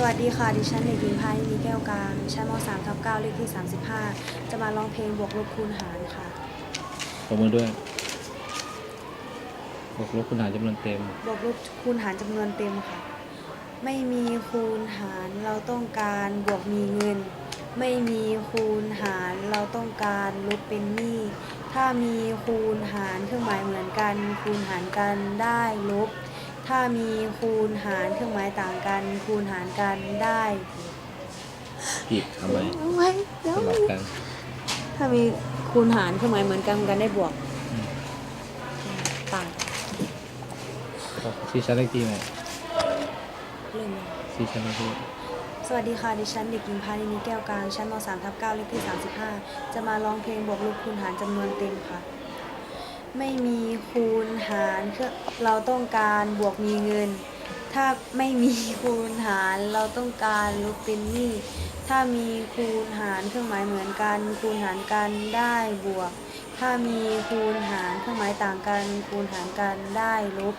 สวัสดีค่ะ ดิฉันเด็กหญิงพายินีแก้วกลางชั้นม 3 ทับ9เลขที่ 35 จะมาร้องเพลงบวกลบคูณหารค่ะปรบมือด้วย บวกลบคุณหารจำนวนเต็ม บวกลบคูณหารจำนวนเต็มค่ะ ไม่มีคูณหารเราต้องการบวกมีเงิน ไม่มีคูณหารเราต้องการลบเป็นหนี้ถ้ามีคูณหารเครื่องหมายเหมือนกัน คูณหารกันได้ลบ ถ้ามีคูณหารเครื่องหมายต่างกัน คูณหารกันได้บวกผิดทำไมเอาไว้เดี๋ยวสลับกันถ้ามีคูณหารเครื่องหมายเหมือนกันกันได้บวกอืมต่างชี้ชั้นเลขที่ไหมเริ่มเลยชี้ชั้นเลขที่สวัสดีค่ะ ดิฉันเด็กหญิงพานินีแก้วกลางชั้นม 3 ทับ9เลขที่ 35 จะมาร้องเพลงบวกลบคูณหารจำนวนเต็มค่ะ ไม่มีคูณหารเครื่องเราต้องการบวกมีเงิน ถ้าไม่มีคูณหารเราต้องการลบเป็นหนี้ถ้ามีคูณหารเครื่องหมายเหมือนกันคูณหารกันได้บวก ถ้ามีคูณหารเครื่องหมายต่างกันคูณหารกันได้ลบ